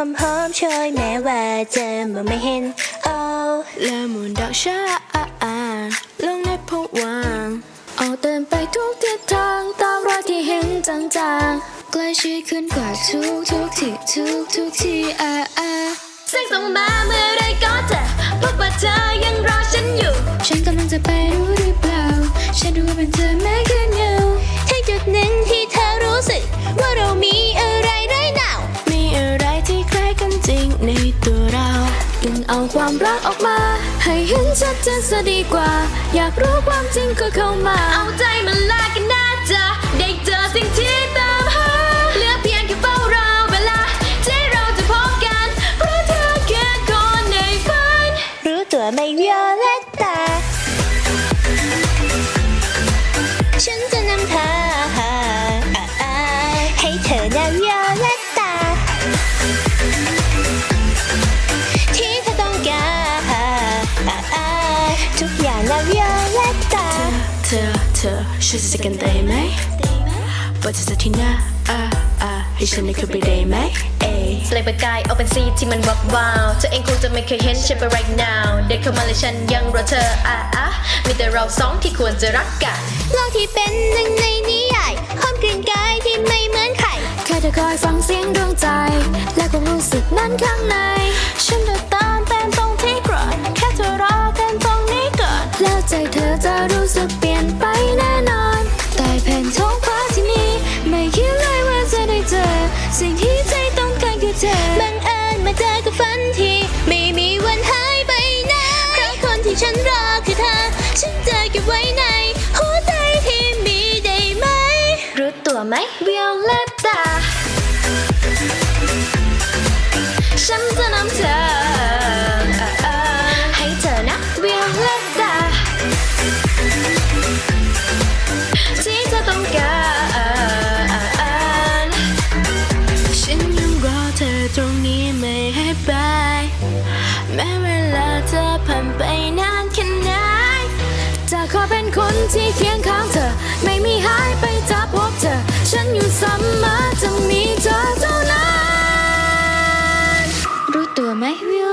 ลิ่นหอมหอมๆโชยแม้ว่าจะมองไม่เห็น โอ้และมุนดอกชาลงในผวังค์ออกเดินไปทุกทิศทางตามรอยที่เห็นจางๆใกล้ชิดขึ้นกว่าทุกทุกที่ทุกทุกที่อ่าอ่าแสงส่องมาเมื่อไรก็จะพบว่าเธอยังรอฉันอยู่ ฉันกำลังจะไปรู้หรือเปล่า ฉันรู้ว่าเป็นเธอแม้แค่เงาถึงจุดหนึ่งที่เธอรู้สึกว่าเรา เอาความรักออกมา ให้เห็นชัดเจนซะดีกว่า อยากรู้ความจริงก็เข้ามา เอาใจมาลากันนะ กาทุกอย่างนะวิโอเลตตาเธอเธอช่วยจะกันได้ไหมบอกเธอสักทีนะอ่าอ่าให้ฉันได้เข้าไปได้ไหมเอ้ยเปล่งประกาย Open Sea ที่มันวับวาวเธอเองคงจะไม่เคยเห็นใช่ป right now เด็กเข้ามาเลยฉันยังรอเธออะอะมีแต่เราสองที่ควรจะรักกันโลกที่เป็นหนึ่งในนิยายห้อมกลิ่นกายที่ไม่เหมือนใครแค่เธอคอยฟังเสียงดวงใจ และความรู้สึกนั้นข้างใน ไหมวิโอเลตตาฉันจะนำเธอให้เธอนะวิโอเลตตาที่เธอต้องการฉันยังรอเธอตรงนี้ไม่ให้ไปแม้เวลาเธอผ่านไปนานแค่ไหนจะขอเป็นคนที่เคียงข้าง รู้ตั